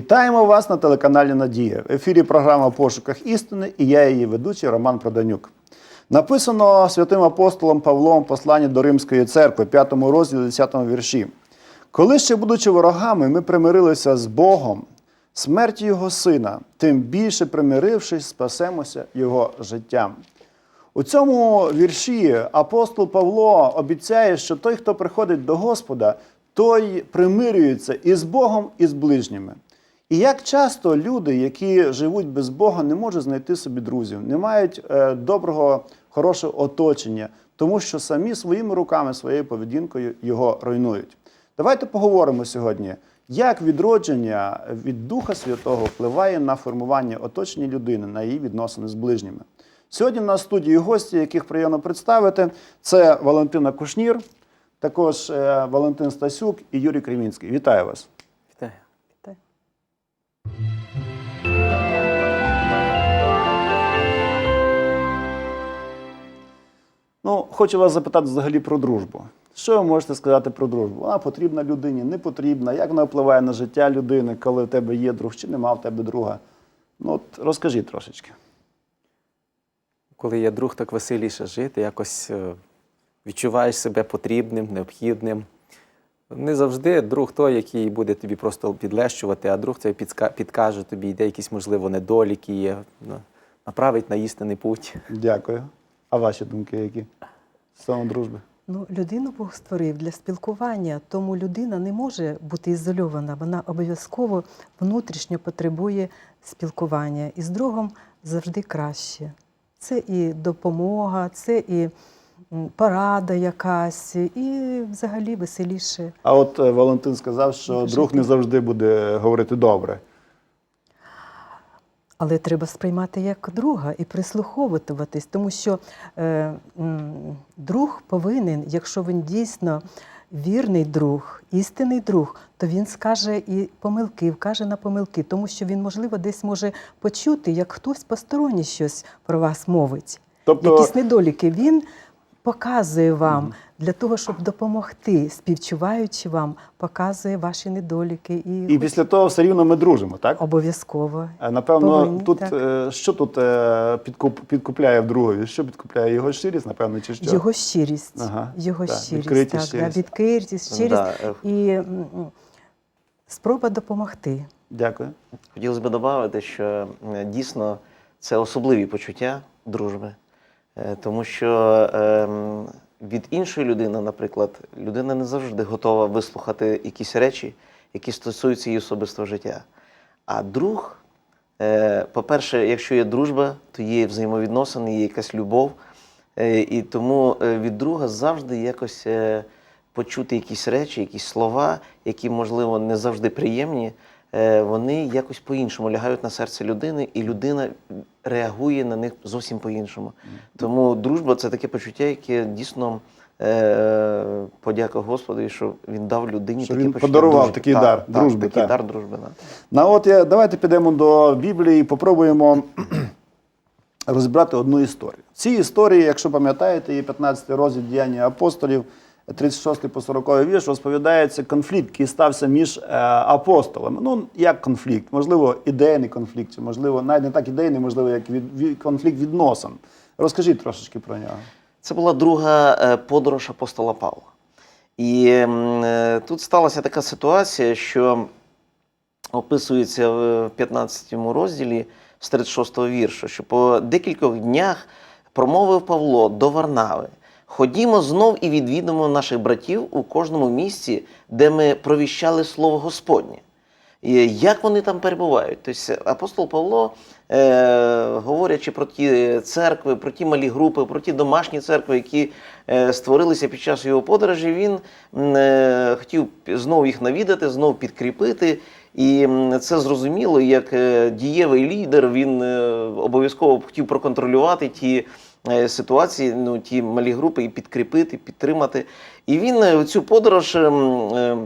Вітаємо вас на телеканалі Надія. В ефірі програма «В пошуках істини і я її ведучий Роман Проданюк. Написано святим апостолом Павлом в посланні до Римської церкви, 5 розділі, 10 вірші. Коли ще, будучи ворогами, ми примирилися з Богом, смертю Його Сина, тим більше примирившись, спасемося Його життям. У цьому вірші апостол Павло обіцяє, що той, хто приходить до Господа, той примирюється і з Богом, і з ближніми. І як часто люди, які живуть без Бога, не можуть знайти собі друзів, не мають е, доброго, хорошого оточення, тому що самі своїми руками, своєю поведінкою його руйнують. Давайте поговоримо сьогодні, як відродження від Духа Святого впливає на формування оточення людини, на її відносини з ближніми. Сьогодні в студії гості, яких приємно представити, це Валентина Кушнір, також е, Валентин Стасюк і Юрій Кремінський. Вітаю вас. Ну, хочу вас запитати взагалі про дружбу. Що ви можете сказати про дружбу? Вона потрібна людині, не потрібна. Як вона впливає на життя людини, коли в тебе є друг, чи нема в тебе друга? Ну, от розкажіть трошечки. Коли є друг, так веселіше жити, якось е, відчуваєш себе потрібним, необхідним. Не завжди друг той, який буде тобі просто підлещувати, а друг цей підкаже тобі, де якісь, можливо, недоліки є, направить на істинний путь. Дякую. А ваші думки які? Стосовно дружби? Ну, людину Бог створив для спілкування, тому людина не може бути ізольована. Вона обов'язково внутрішньо потребує спілкування. І з другом завжди краще. Це і допомога, це і порада якась, і взагалі веселіше. А от е, Валентин сказав, що друг не завжди буде говорити добре. Але треба сприймати як друга і прислуховуватись, тому що е, м, друг повинен, якщо він дійсно вірний друг, істинний друг, то він скаже і помилки, вкаже на помилки, тому що він, можливо, десь може почути, як хтось посторонній щось про вас мовить. Тобто- Якісь недоліки. Він показує вам для того, щоб допомогти, співчуваючи вам, показує ваші недоліки і, І після того все рівно ми дружимо, так? обов'язково. Е, Напевно, Повинні, тут так. е, що тут е, підкуп, підкупляє в другові? Що підкупляє його щирість, напевно, чи що? Його щирість, Ага, його так, щирість, відкритість, так, щирість. Да, відкритість, щирість Да, е, і м, м, спроба допомогти. Дякую. Хотілося б додати, що е, дійсно це особливі почуття дружби, тому що ем, від іншої людини, наприклад, людина не завжди готова вислухати якісь речі, які стосуються її особистого життя. А друг, е, по-перше, якщо є дружба, то є взаємовідносини, є якась любов. Е, І тому е, від друга завжди якось е, почути якісь речі, якісь слова, які, можливо, не завжди приємні, е, вони якось по-іншому лягають на серце людини, і людина реагує на них зовсім по-іншому. Тому дружба це таке почуття, яке дійсно е, подяка Господу, що він дав людині Що таке він подарував дружби. такий Так, дар так, дружби, Такий так. дар дружби. Да. Ну от я, давайте підемо до Біблії і попробуємо розібрати одну історію. В цій історії, якщо пам'ятаєте, є 15 розділ діяння апостолів, 36 по 40 вірш, розповідається конфлікт, який стався між е, апостолами. Ну, як конфлікт? Можливо, ідейний конфлікт, можливо, навіть не так ідейний, можливо, як від- конфлікт відносин. Розкажіть трошечки про нього. Це була друга е, подорож апостола Павла. І е, тут сталася така ситуація, що описується в 15 розділі з 36 віршу, що по декількох днях промовив Павло до Варнави. Ходімо знов і відвідимо наших братів у кожному місці, де ми провіщали слово Господнє. Як вони там перебувають? Тобто апостол Павло, е, говорячи про ті церкви, про ті малі групи, про ті домашні церкви, які е, створилися під час його подорожі, він е, хотів знову їх навідати, знову підкріпити. І це зрозуміло, як е, дієвий лідер, він е, обов'язково хотів проконтролювати ті ситуації, ну, ті малі групи і підкріпити, підтримати. І він е, цю подорож. ем, е,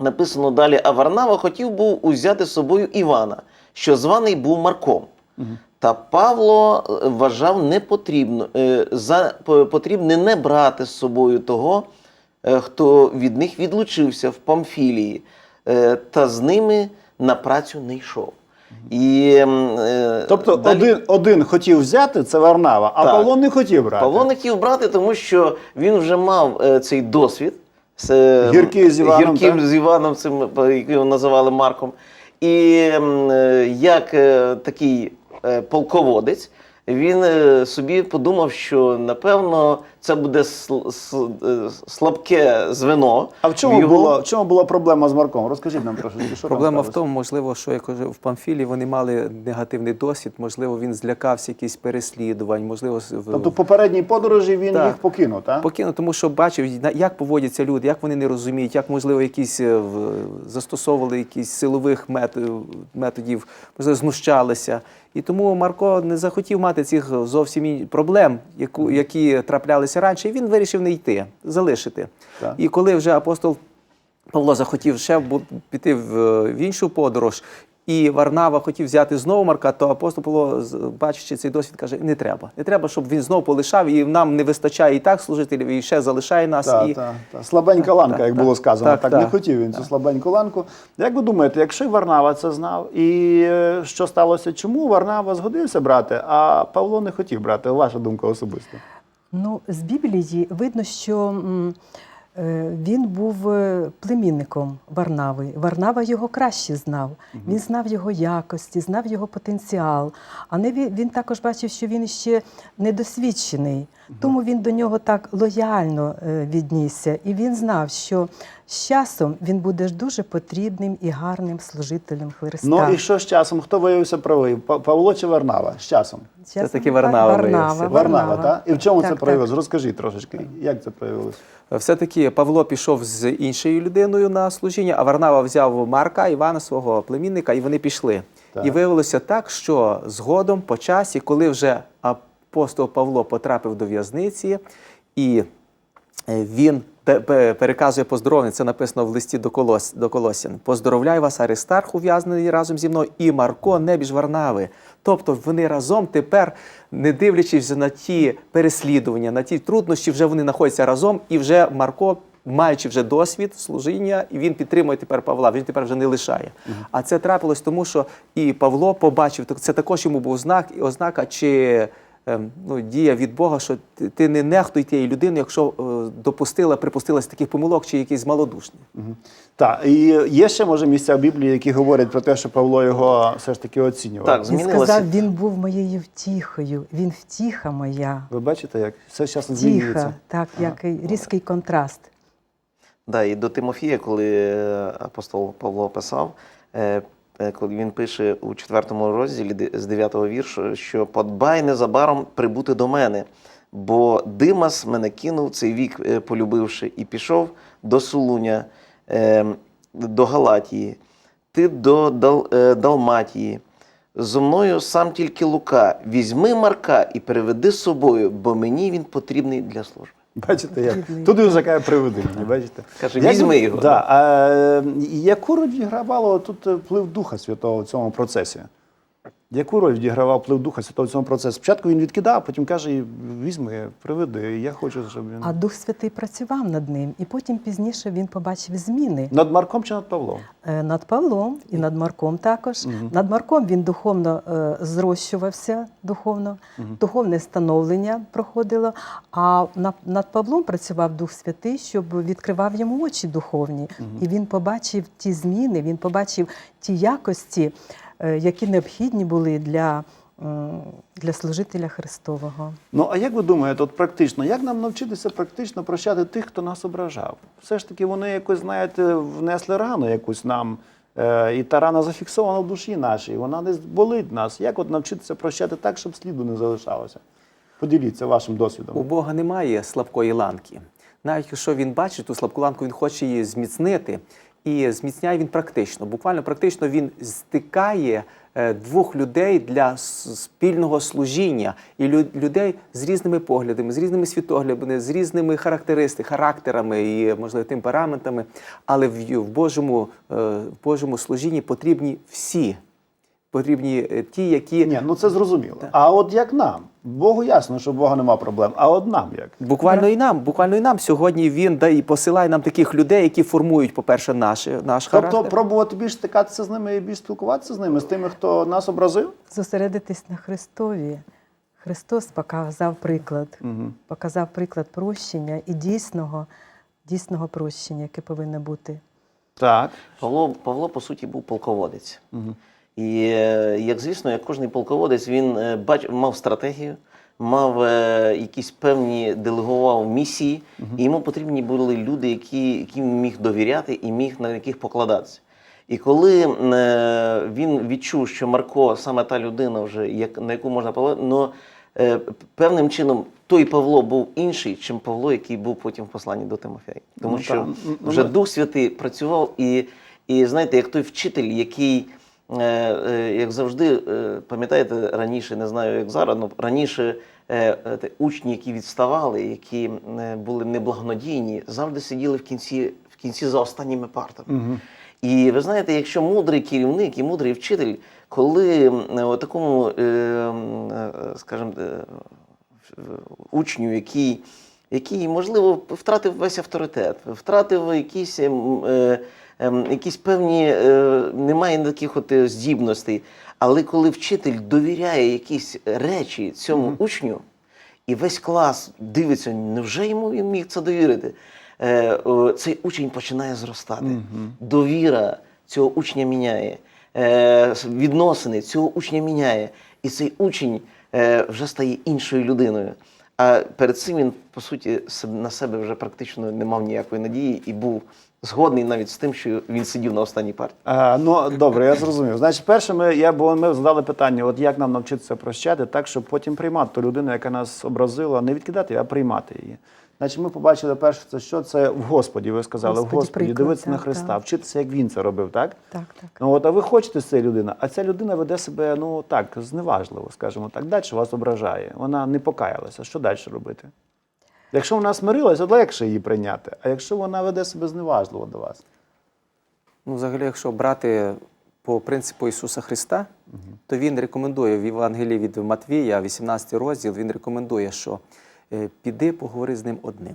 Написано далі, а Варнава хотів був узяти з собою Івана, що званий був Марком. Та Павло е, вважав не потрібно, е, за потрібне не брати з собою того, е, хто від них відлучився в Памфілії, е, та з ними на працю не йшов. І, е, Тобто далі- один, один хотів взяти, це Варнава, а Так. Павло не хотів брати. Павло не хотів брати, тому що він вже мав е, цей досвід з е, Гіркий з Іваном, гірким так? з Іваном, цим, е, який його називали Марком. І е, як е, такий е, полководець, він е, собі подумав, що напевно це буде сл- с- е, слабке звено. А в чому, його- була, в чому була проблема з Марком? Розкажіть нам трошки. Що там Проблема в тому, можливо, що я кажу, в Памфілі вони мали негативний досвід, можливо, він злякався якихось переслідувань, можливо, Тобто в попередній подорожі він Так. їх покинув, так? покинув, тому що бачив, на- як поводяться люди, як вони не розуміють, як можливо якісь е, застосовували якісь силових методів, можливо, знущалися. І тому Марко не захотів мати цих зовсім проблем, яку, які траплялися раніше, і він вирішив не йти, залишити. Так. І коли вже апостол Павло захотів ще піти в, в іншу подорож, і Варнава хотів взяти знову Марка, то апостол Павло, бачачи цей досвід, каже: не треба. Не треба, щоб він знову полишав, і нам не вистачає і так служителів, і ще залишає нас. Так, і... так, так. Слабенька ланка, так, як так. було сказано. Так, Так, не так. хотів він цю слабеньку ланку. Як ви думаєте, якщо Варнава це знав, і е, що сталося? Чому Варнава згодився брати, а Павло не хотів брати? Ваша думка особиста. Ну, з Біблії видно, що е, він був е, племінником Варнави. Варнава його краще знав. Він знав його якості, знав його потенціал. А не він, також бачив, що він ще недосвідчений. Тому він до нього так лояльно е, віднісся. І він знав, що з часом він буде дуже потрібним і гарним служителем Христа. Ну і що з часом? Хто виявився правий? Па- Павло чи Варнава? З часом? Чесно, таки Вар- Варнава виявився. Варнава, так? І в чому це проявилось? Розкажіть трошечки, як це проявилось? Все-таки Павло пішов з іншою людиною на служіння, а Варнава взяв Марка, Івана, свого племінника, і вони пішли. Так. І виявилося так, що згодом, по часі, коли вже апостол Павло потрапив до в'язниці, і він пе- пе- переказує поздоровлення, це написано в листі до, Колос, до Колосян. Поздоровляю вас, Аристарх, ув'язнений разом зі мною, і Марко, небіж Варнави. Тобто вони разом тепер, не дивлячись на ті переслідування, на ті труднощі, вже вони знаходяться разом, і вже Марко. Маючи вже досвід служіння, і він підтримує тепер Павла, він тепер вже не лишає. А це трапилось тому, що і Павло побачив, це також йому був знак і ознака, чи ну, дія від Бога, що ти, не нехтуй тією людиною, якщо е, допустила, припустилась таких помилок чи якийсь малодушний. Так, і є ще може місця в Біблії, які говорять про те, що Павло його все ж таки оцінював. Так, Він змінилося. сказав, він був моєю втіхою, він втіха моя. Ви бачите, як все зараз Тиха, змінюється. так, який різкий контраст. Да, і до Тимофія, коли е, апостол Павло писав, е, коли він пише у четвертому розділі з 9 віршу, що подбай незабаром прибути до мене, бо Димас мене кинув цей вік, е, полюбивши, і пішов до Сулуня, е, до Галатії, ти до Дал, е, Далматії. Зо мною сам тільки Лука. Візьми Марка і переведи з собою, бо мені він потрібний для служби. Бачите, як Тут туди вже каже приведи мені, бачите? Каже, візьми його. Да, а, яку роль відігравало тут е, вплив Духа Святого в цьому процесі? Яку роль відігравав вплив Духа Святого в цьому процесі? Спочатку він відкидав, потім каже: візьми, приведи, я хочу, щоб він. А Дух Святий працював над ним, і потім пізніше він побачив зміни Над Марком чи над Павлом? Е, над Павлом і над Марком також. Над Марком він духовно е, зрощувався, духовно, духовне становлення проходило. А на- над Павлом працював Дух Святий, щоб відкривав йому очі духовні. І він побачив ті зміни, він побачив ті якості, які необхідні були для, для служителя Христового. Ну, а як ви думаєте, от практично, як нам навчитися практично прощати тих, хто нас ображав? Все ж таки, вони якось, знаєте, внесли рану якусь нам, е, і та рана зафіксована в душі нашій, вона десь болить нас. Як от навчитися прощати так, щоб сліду не залишалося? Поділіться вашим досвідом. У Бога немає слабкої ланки. Навіть якщо він бачить ту слабку ланку, він хоче її зміцнити. І зміцняє він практично. Буквально практично він стикає е, двох людей для спільного служіння і лю- людей з різними поглядами, з різними світоглядами, з різними характеристиками, характерами і можливо темпераментами. Але в, Божому, е, в Божому служінні потрібні всі. Потрібні е, ті, які Ні, ну це зрозуміло. А от як нам? Богу ясно, що у Бога нема проблем. А от нам як? Буквально і нам, буквально і нам сьогодні він да і посилає нам таких людей, які формують, по-перше, наш, наш Тобто характер. пробувати більш стикатися з ними і більш спілкуватися з ними, з тими, хто нас образив? Зосередитись на Христові. Христос показав приклад, Угу. показав приклад прощення і дійсного, дійсного прощення, яке повинно бути. Так. Павло, Павло, по суті, був полководець. Угу. І, е, як звісно, як кожний полководець, він е, бач, мав стратегію, мав е, якісь певні делегував місії, і йому потрібні були люди, які, яким міг довіряти і міг на яких покладатися. І коли він відчув, що Марко саме та людина, вже, як, на яку можна полагати, но певним чином той Павло був інший, чим Павло, який був потім в посланні до Тимофея. Тому Ну, що та, ну, вже ну, Дух Святий працював, і, і знаєте, як той вчитель, який, як завжди, е, пам'ятаєте, раніше, не знаю, як зараз, але раніше е, е, те, учні, які відставали, які е, були неблагонадійні, завжди сиділи в кінці, в кінці за останніми партами. Угу. І ви знаєте, якщо мудрий керівник і мудрий вчитель, коли такому, скажімо, е, учню, який, який, можливо, втратив весь авторитет, втратив якісь, ем, е, ем, якісь певні, е, немає таких от е, здібностей. Але коли вчитель довіряє якісь речі цьому учню, і весь клас дивиться, невже йому він міг це довірити? Е, о, цей учень починає зростати. Довіра цього учня міняє, е, відносини цього учня міняє. І цей учень е, вже стає іншою людиною. А перед цим він, по суті, на себе вже практично не мав ніякої надії і був згодний навіть з тим, що він сидів на останній парті. А, ну добре, я зрозумів. Значить, перше, ми, я, бо ми задали питання: от як нам навчитися прощати, так, щоб потім приймати ту людину, яка нас образила, не відкидати, а приймати її. Значить, ми побачили перше, це що це в Господі. Ви сказали, Господі в Господі, приклад, дивитися на Христа, так. вчитися, як він це робив, так? Так, так. Ну от, а ви хочете з цієї людини, а ця людина веде себе ну так, зневажливо, скажімо так, далі вас ображає. Вона не покаялася. Що далі робити? Якщо вона смирилася, легше її прийняти. А якщо вона веде себе зневажливо до вас, Ну, взагалі, якщо брати по принципу Ісуса Христа, то Він рекомендує в Євангелії від Матвія, 18 розділ, Він рекомендує, що е, піди поговори з ним одним.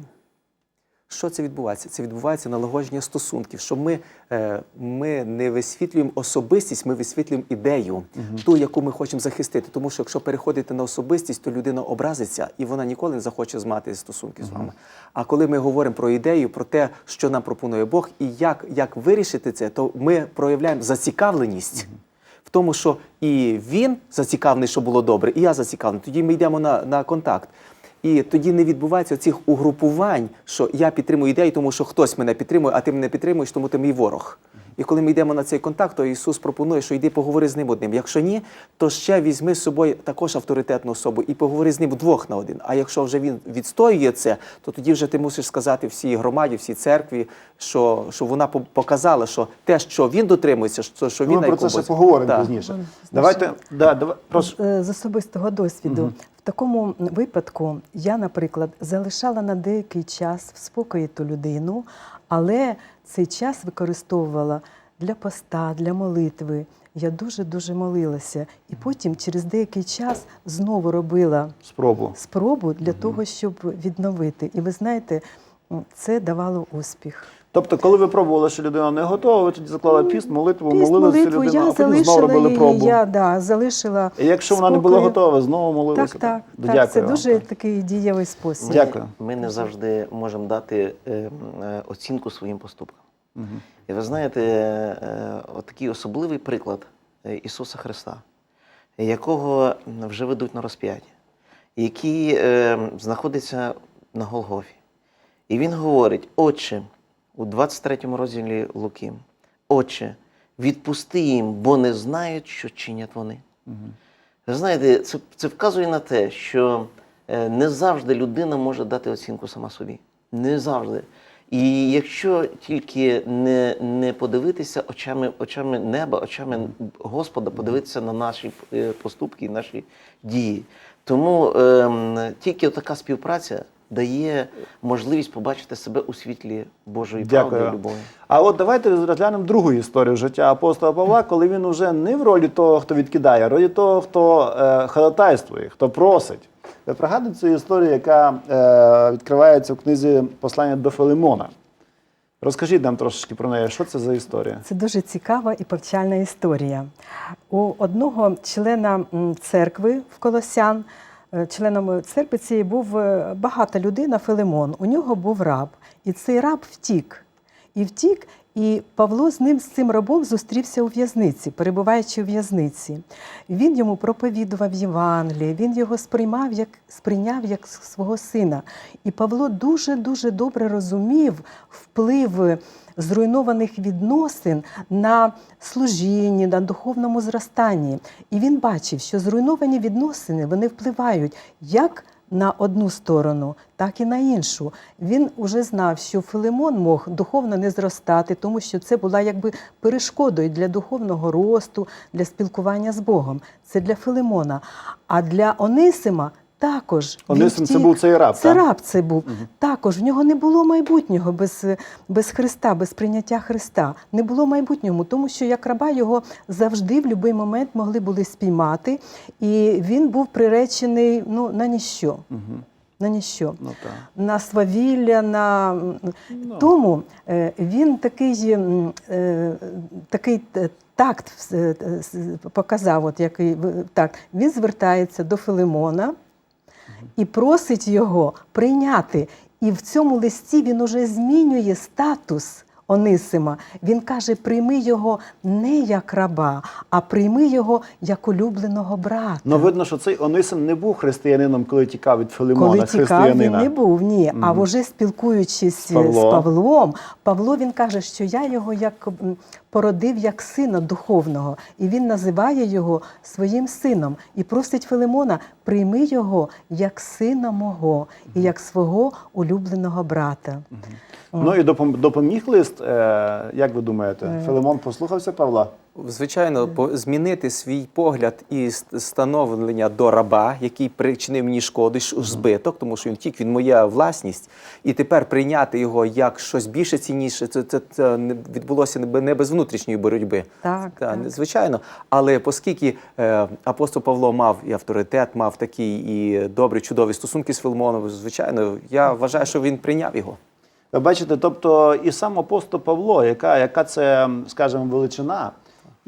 Що це відбувається? Це відбувається налагодження стосунків, що ми, е, ми не висвітлюємо особистість, ми висвітлюємо ідею, ту, яку ми хочемо захистити. Тому що якщо переходити на особистість, то людина образиться і вона ніколи не захоче змати стосунки з вами. А коли ми говоримо про ідею, про те, що нам пропонує Бог, і як, як вирішити це, то ми проявляємо зацікавленість. В тому, що і він зацікавлений, що було добре, і я зацікавлений. Тоді ми йдемо на, на контакт. І тоді не відбувається цих угрупувань, що я підтримую ідею, тому що хтось мене підтримує, а ти мене підтримуєш, тому ти мій ворог. І коли ми йдемо на цей контакт, то Ісус пропонує, що йди поговори з ним одним. Якщо ні, то ще візьми з собою також авторитетну особу і поговори з ним вдвох на один. А якщо вже він відстоює це, то тоді вже ти мусиш сказати всій громаді, всій церкві, що, що вона показала, що те, що він дотримується, що, що він ми на про це ще поговоримо Так. пізніше. Ну, Давайте, да, давай, прошу. З, е, особистого досвіду. В такому випадку я, наприклад, залишала на деякий час в спокої ту людину, але цей час використовувала для поста, для молитви. Я дуже-дуже молилася. І потім, через деякий час, знову робила Спробу. спробу для того, щоб відновити. І ви знаєте, це давало успіх. Тобто, коли ви пробували, що людина не готова, ви тоді заклали піст, молитву, Піст, молилися цю молитву людину, я а потім знову залишила робили її, пробу. я да, залишила. І якщо вона не була спокою. готова, знову молилися. Так, так, Дякую так. Це вам. дуже такий дієвий спосіб. Дякую. Ми не завжди можемо дати е, м, е, оцінку своїм поступкам. Мгм. І ви знаєте, е, от такий особливий приклад е, Ісуса Христа, якого вже ведуть на розп'яття, який е, знаходиться на Голгофі. І він говорить: Отче, у 23 розділі Луки, Отче, відпусти їм, бо не знають, що чинять вони. Ви знаєте, це, це вказує на те, що е, не завжди людина може дати оцінку сама собі. Не завжди. І якщо тільки не, не подивитися очами, очами неба, очами Господа, подивитися на наші е, поступки і наші дії. Тому ем, тільки така співпраця дає можливість побачити себе у світлі Божої правди і любові. А от давайте розглянемо другу історію життя апостола Павла, коли він уже не в ролі того, хто відкидає, а в ролі того, хто е, ходатайствує, хто просить. Ви пригадуєте цю історію, яка е, відкривається в книзі Послання до Филимона. Розкажіть нам трошечки про неї, що це за історія? Це дуже цікава і повчальна історія. У одного члена церкви в Колосян, членом церкви цієї був е, багата людина Филимон. У нього був раб, і цей раб втік. І втік, і Павло з ним з цим рабом зустрівся у в'язниці, перебуваючи у в'язниці. Він йому проповідував Євангеліє, він його сприймав як сприйняв як свого сина. І Павло дуже дуже добре розумів вплив зруйнованих відносин на служінні, на духовному зростанні. І він бачив, що зруйновані відносини вони впливають як на одну сторону, так і на іншу. Він уже знав, що Филимон мог духовно не зростати, тому що це була якби перешкодою для духовного росту, для спілкування з Богом. Це для Филимона. А для Онисима також Онисим це був цей раб, Це так? раб це був. Також в нього не було майбутнього без, без Христа, без прийняття Христа. Не було майбутнього, тому що як раба його завжди в будь-який момент могли були спіймати, і він був приречений ну, на ніщо. Угу. На ніщо. Ну. На свавілля, на тому е, він такий, е, такий е, такт показав, от який так. Він звертається до Филимона і просить його прийняти. І в цьому листі він уже змінює статус Онисима. Він каже: прийми його не як раба, а прийми його як улюбленого брата. Ну, видно, що цей Онисим не був християнином, коли тікав від Филимона, Коли тікав, він не був, ні. А вже спілкуючись З з, Павлом. Павло він каже, що я його як породив як сина духовного, і він називає його своїм сином і просить Филимона, прийми його як сина мого і як свого улюбленого брата. Ну і допом- допоміг лист, е, як ви думаєте, Е. Филимон послухався Павла? Звичайно, по- змінити свій погляд і становлення до раба, який причинив мені шкоду, ш- збиток, тому що він тік, він моя власність, і тепер прийняти його як щось більше цінніше, це, це, це не відбулося не бе- не без внутрішньої боротьби. Так, Та, так. звичайно. Але оскільки е, апостол Павло мав і авторитет, мав такі і добрі, чудові стосунки з Филимоном, звичайно, я вважаю, що він прийняв його. Ви бачите, тобто і сам апостол Павло, яка, яка це, скажімо, величина,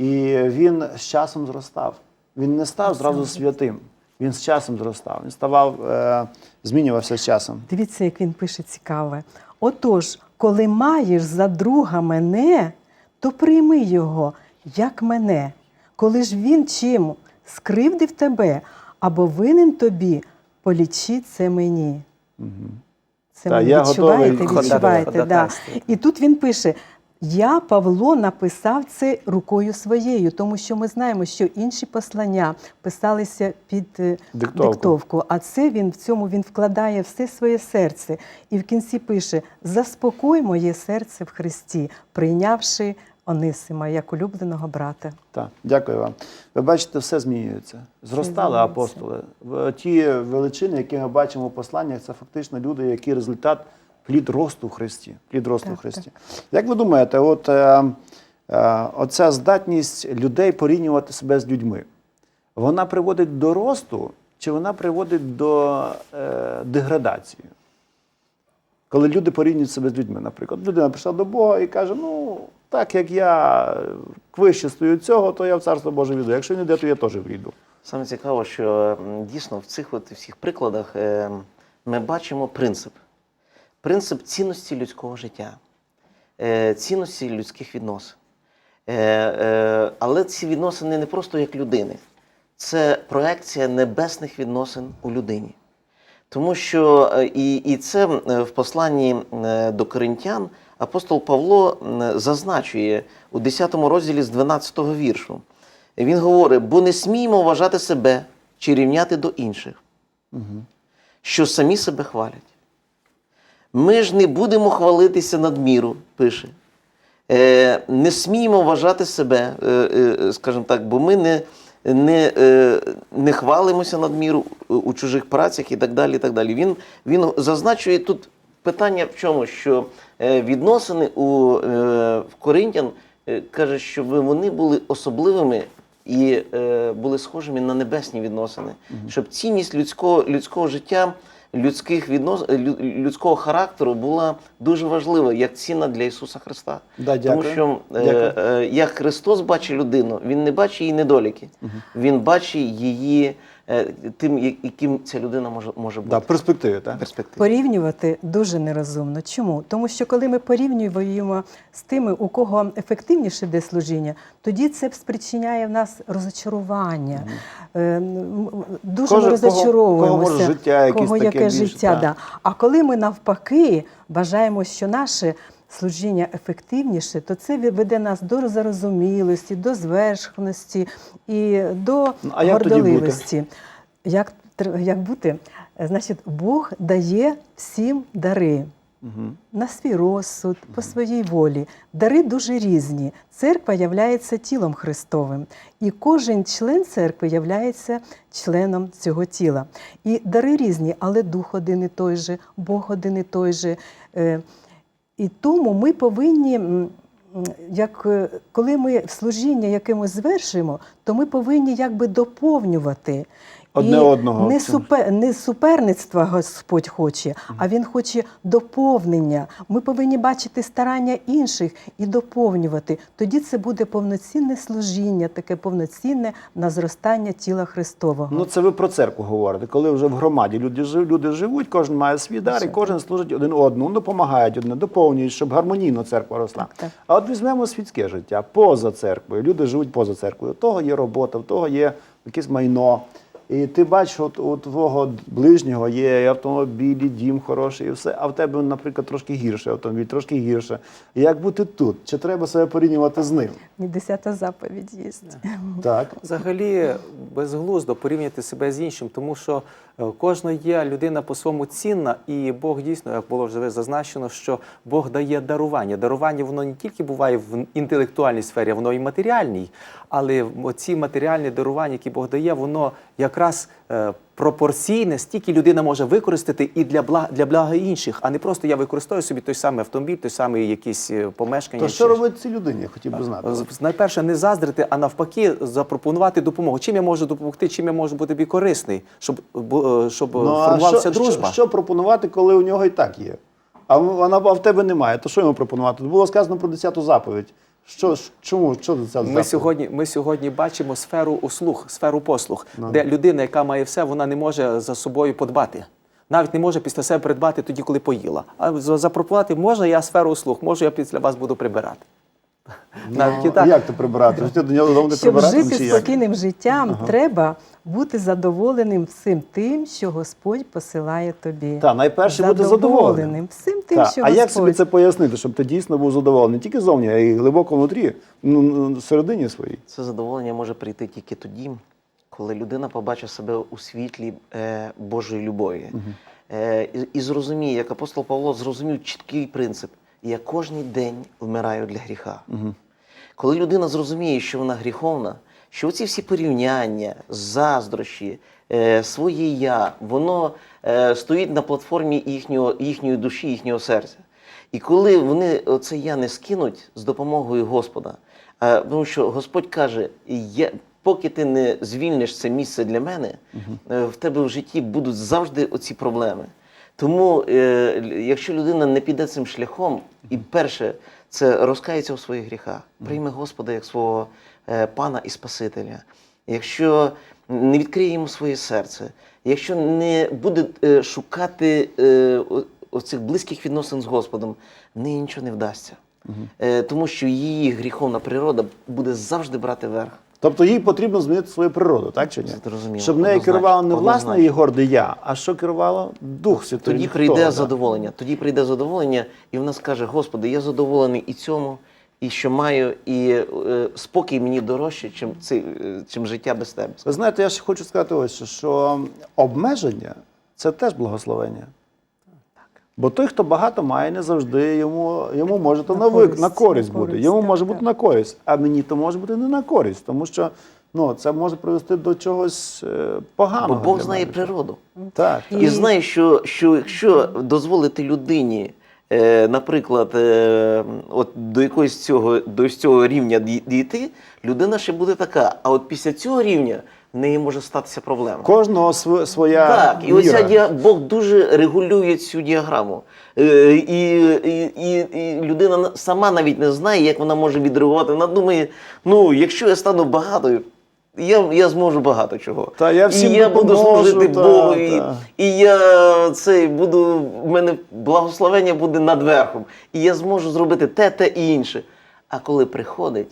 і він з часом зростав. Він не став зразу святим. Він з часом зростав. Він ставав, е, змінювався з часом. Дивіться, як він пише цікаве. Отож, коли маєш за друга мене, то прийми його, як мене. Коли ж він чим скривдив тебе або винен тобі, полічи це мені. Це Та, мені я відчуваєте, готовий відчуваєте. Да. І тут він пише: Я, Павло, написав це рукою своєю, тому що ми знаємо, що інші послання писалися під е, Диктовку. диктовку. А це він в цьому він вкладає все своє серце. І в кінці пише: Заспокой моє серце в Христі, прийнявши Онисима як улюбленого брата. Так, дякую вам. Ви бачите, все змінюється. Зростали змінюється. апостоли. В- Ті величини, які ми бачимо в посланнях, це фактично люди, які результат плід росту в Христі. Плід росту Так, в Христі. Як ви думаєте, от е, е, оця здатність людей порівнювати себе з людьми, вона приводить до росту чи вона приводить до е, деградації? Коли люди порівнюють себе з людьми, наприклад, людина прийшла до Бога і каже: ну, так як я вище стою цього, то я в Царство Боже війду. Якщо не йде, то я теж війду. Саме цікаво, що дійсно в цих от всіх прикладах е, ми бачимо принцип. Принцип цінності людського життя, е, цінності людських відносин. Е, е, але ці відносини не просто як людини, це проекція небесних відносин у людині. Тому що і, і це в посланні до коринтян апостол Павло зазначує у 10 розділі з 12 віршу. Він говорить: бо не сміємо вважати себе чи рівняти до інших, що самі себе хвалять. Ми ж не будемо хвалитися надміру, пише. Е, не сміємо вважати себе, е, е, скажімо так, бо ми не, не, не хвалимося надміру у чужих працях і так далі. І так далі. Він, він зазначує тут питання в чому, що відносини у, в Коринтян каже, що вони були особливими і е, були схожими на небесні відносини, щоб цінність людського, людського життя, людських віднос, е, людського характеру була дуже важлива, як ціна для Ісуса Христа. Да, Тому що е, Дякую. е, як Христос бачить людину, Він не бачить її недоліки, Він бачить її е, тим, яким ця людина може, може бути. Да, перспективи, так? Перспективі. Порівнювати дуже нерозумно. Чому? Тому що коли ми порівнюємо з тими, у кого ефективніше йде служіння, тоді це спричиняє в нас розочарування. Е, Дуже Кожен- ми розочаровуємося. кого може життя кого таке яке більше, життя, так. да. А коли ми навпаки бажаємо, що наше служіння ефективніше, то це веде нас до зарозумілості, до звершеності і до Ну, а гордоливості. Як, як бути? Е, Значить, Бог дає всім дари. На свій розсуд, по своїй волі. Дари дуже різні. Церква являється тілом Христовим, і кожен член церкви являється членом цього тіла. І дари різні, але дух один і той же, Бог один і той же. І тому ми повинні, як, е, коли ми служіння якимось звершуємо, то ми повинні якби доповнювати. Одне і одного Не, супер, не суперництва Господь хоче, а Він хоче доповнення. Ми повинні бачити старання інших і доповнювати. Тоді це буде повноцінне служіння, таке повноцінне на зростання тіла Христового. Ну, це ви про церкву говорите. Коли вже в громаді люди, жив- люди живуть, кожен має свій дар, і кожен служить один одному, допомагають одне, доповнюють, щоб гармонійно церква росла. Так, так. А от візьмемо світське життя поза церквою. Люди живуть поза церквою. У того є робота, в того є якесь майно. І ти бачиш, от у твого ближнього є і автомобіль, і дім хороший, і все. А в тебе, наприклад, трошки гірше автомобіль, трошки гірше. Як бути тут? Чи треба себе порівнювати з ним? І десята заповідь є. Так. Взагалі безглуздо порівняти себе з іншим, тому що е, кожна є людина по-своєму цінна, і Бог дійсно, як було вже зазначено, що Бог дає дарування. Дарування воно не тільки буває в інтелектуальній сфері, воно і матеріальній. Але ці матеріальні дарування, які Бог дає, воно якраз е, пропорційне, стільки людина може використати і для блага, для блага інших, а не просто я використовую собі той самий автомобіль, той самий якісь е, помешкання. То що робити цій людині? Я хотів би знати. Найперше не заздрити, а навпаки, запропонувати допомогу. Чим я можу допомогти, чим я можу бути тобі корисний, щоб, е, щоб Ну, формувалася що, дружба. Що, що пропонувати, коли у нього і так є? А вона а в тебе немає. То що йому пропонувати? Було сказано про 10-ту заповідь. Що, чому? Що це Ми сьогодні, ми сьогодні бачимо сферу услуг, сферу послуг, Ну. де людина, яка має все, вона не може за собою подбати. Навіть не може після себе придбати тоді, коли поїла. А за- запропонувати можна я сферу услуг, можу я після вас буду прибирати. Навіть і Ну, так. Як ти прибирати? Ти до нього додому не Щоб прибирати? жити чи як? спокійним життям, треба бути задоволеним всім тим, що Господь посилає тобі. Та, найперше бути задоволеним. всім тим, Та, що а як собі це пояснити, щоб ти дійсно був задоволений? Не тільки зовні, а й глибоко внутрі, ну, ну, всередині своїй. Це задоволення може прийти тільки тоді, коли людина побачить себе у світлі е, Божої любові. Е, і, і зрозуміє, як апостол Павло зрозумів чіткий принцип: я кожний день вмираю для гріха. Коли людина зрозуміє, що вона гріховна, що ці всі порівняння, заздрощі, е, своє я, воно е, стоїть на платформі їхнього, їхньої душі, їхнього серця. І коли вони оце я не скинуть з допомогою Господа, а, тому що Господь каже: я, поки ти не звільниш це місце для мене, е, в тебе в житті будуть завжди оці проблеми. Тому, е, якщо людина не піде цим шляхом, і перше, це розкається у своїх гріхах, прийме Господа як свого е, пана і Спасителя. Якщо не відкриє йому своє серце, якщо не буде е, шукати е, оцих близьких відносин з Господом, в неї нічого не вдасться. Е, тому що її гріховна природа буде завжди брати верх. Тобто їй потрібно змінити свою природу, так чи ні? Зрозуміло, Щоб нею однозначно, керувало не власне її горде я, а що керувало Дух Святий. Тоді прийде да? задоволення. Тоді прийде задоволення, і вона скаже: Господи, я задоволений і цьому, і що маю, і е, спокій мені дорожче, чим, ци- е, чим життя без тебе. Ви знаєте, я ще хочу сказати ось, що обмеження це теж благословення. Бо той, хто багато має, не завжди йому, йому може то На на, вик, користь, на користь бути. користь, Йому так, може так. бути на користь, а мені то може бути не на користь, тому що ну, це може привести до чогось е, поганого. Бо Бог знає мене. природу. Так. І- І знає, що, що якщо дозволити людині е, наприклад, е, от до якогось цього, до цього рівня дійти, людина ще буде така. А от після цього рівня неї може статися проблема. Кожного св- своя Так, і оця діа... Бог дуже регулює цю діаграму. Е, І, і, і, і людина сама навіть не знає, як вона може відреагувати. Вона думає, ну, якщо я стану багатою, я, я зможу багато чого. Та я всім і я буду служити та, Богу, і, і я цей буду, в мене благословення буде над верхом. І я зможу зробити те, те і інше. А коли приходить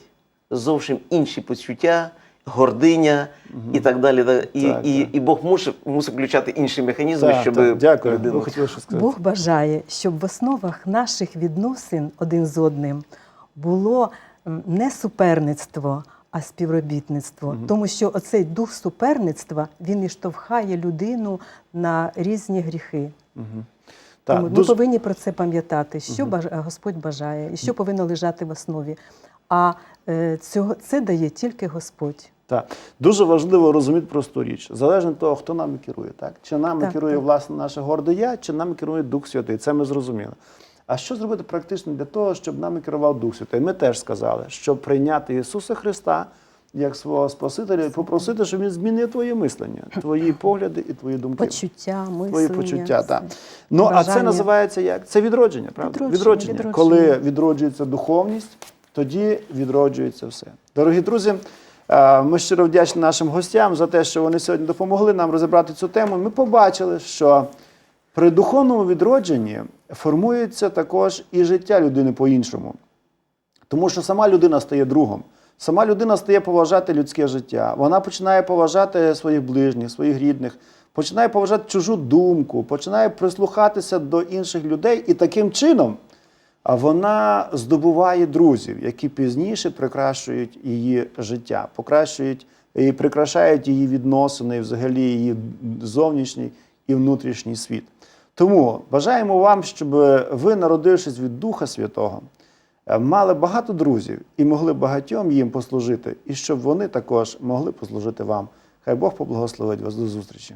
зовсім інші почуття, гординя і так далі. та- І, Так, і, і Бог мусить, мусить включати інші механізми, Так, щоб так, Дякую. людину- хотіли що сказати? Бог бажає, щоб в основах наших відносин один з одним було не суперництво, а співробітництво. Тому що оцей дух суперництва він і штовхає людину на різні гріхи. Так, Тому ми повинні про це пам'ятати, що баж- Господь бажає і що повинно лежати в основі. А цього це дає тільки Господь. Так. Дуже важливо розуміти просту річ. Залежно від того, хто нами керує. Так? Чи нами Так, керує так. власне наше горде я, чи нами керує Дух Святий. Це ми зрозуміли. А що зробити практично для того, щоб нами керував Дух Святий? Ми теж сказали, щоб прийняти Ісуса Христа як свого Спасителя і попросити, щоб Він змінив твоє мислення, твої погляди і твої думки. Почуття, мислення. Твої почуття, так. Ну, а це називається як? Це відродження, правда? Відродження, відродження. Коли відроджується духовність, тоді відроджується все. Дорогі друзі, е, ми щиро вдячні нашим гостям за те, що вони сьогодні допомогли нам розібрати цю тему. Ми побачили, що при духовному відродженні формується також і життя людини по-іншому. Тому що сама людина стає другом. Сама людина стає поважати людське життя. Вона починає поважати своїх ближніх, своїх рідних, починає поважати чужу думку, починає прислухатися до інших людей і таким чином а вона здобуває друзів, які пізніше прикрашують її життя, покращують і прикрашають її відносини, взагалі її зовнішній і внутрішній світ. Тому бажаємо вам, щоб ви, народившись від Духа Святого, е, мали багато друзів і могли багатьом їм послужити, і щоб вони також могли послужити вам. Хай Бог поблагословить вас до зустрічі.